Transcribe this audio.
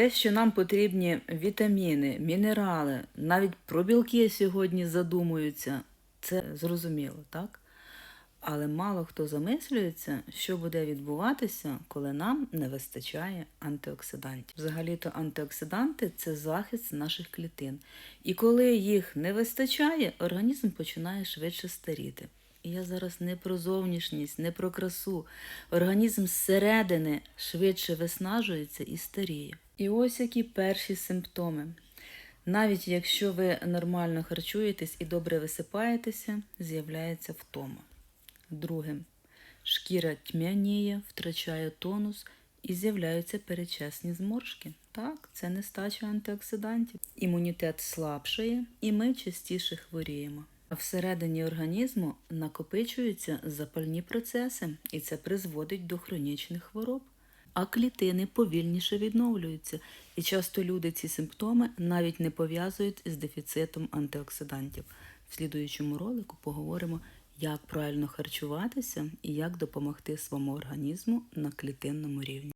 Те, що нам потрібні вітаміни, мінерали, навіть про білки сьогодні задумуються, це зрозуміло, так? Але мало хто замислюється, що буде відбуватися, коли нам не вистачає антиоксидантів. Взагалі-то антиоксиданти це захист наших клітин. І коли їх не вистачає, організм починає швидше старіти. Я зараз не про зовнішність, не про красу. Організм зсередини швидше виснажується і старіє. І ось які перші симптоми. Навіть якщо ви нормально харчуєтесь і добре висипаєтеся, з'являється втома. Друге, шкіра тьмяніє, втрачає тонус і з'являються передчасні зморшки. Так, це нестача антиоксидантів. Імунітет слабшає, і ми частіше хворіємо. Всередині організму накопичуються запальні процеси, і це призводить до хронічних хвороб. А клітини повільніше відновлюються, і часто люди ці симптоми навіть не пов'язують з дефіцитом антиоксидантів. В слідуючому ролику поговоримо, як правильно харчуватися і як допомогти своєму організму на клітинному рівні.